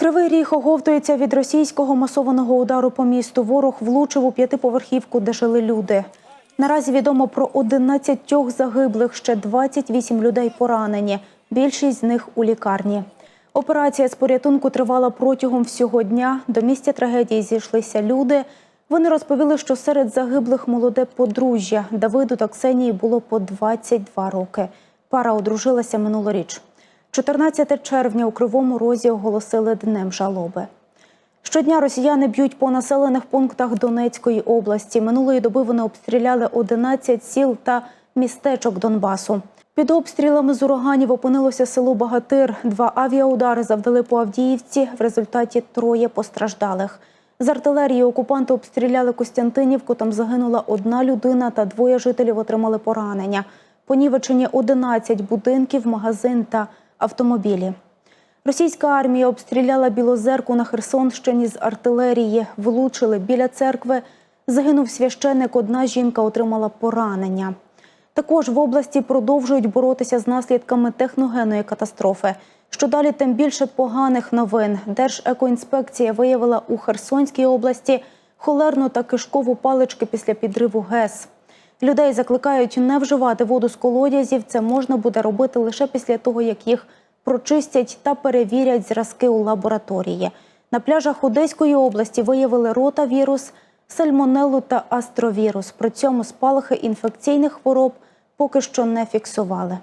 Кривий ріг оговтується від російського масованого удару по місту. Ворог влучив у п'ятиповерхівку, де жили люди. Наразі відомо про 11 загиблих, ще 28 людей поранені. Більшість з них у лікарні. Операція з порятунку тривала протягом всього дня. До місця трагедії зійшлися люди. Вони розповіли, що серед загиблих молоде подружжя Давиду та Ксенії було по 22 роки. Пара одружилася минулоріч. 14 червня у Кривому Розі оголосили днем жалоби. Щодня росіяни б'ють по населених пунктах Донецької області. Минулої доби вони обстріляли 11 сіл та містечок Донбасу. Під обстрілами з ураганів опинилося село Багатир. Два авіаудари завдали по Авдіївці. В результаті троє постраждалих. З артилерії окупанти обстріляли Костянтинівку. Там загинула одна людина та двоє жителів отримали поранення. Понівечені 11 будинків, магазин та автомобілі. Російська армія обстріляла Білозерку на Херсонщині з артилерії. Влучили біля церкви. Загинув священик, одна жінка отримала поранення. Також в області продовжують боротися з наслідками техногенної катастрофи. Що далі, тим більше поганих новин. Держекоінспекція виявила у Херсонській області холерну та кишкову палички після підриву ГЕС. Людей закликають не вживати воду з колодязів. Це можна буде робити лише після того, як їх прочистять та перевірять зразки у лабораторії. На пляжах Одеської області виявили ротавірус, сальмонелу та астровірус. При цьому спалахи інфекційних хвороб поки що не фіксували.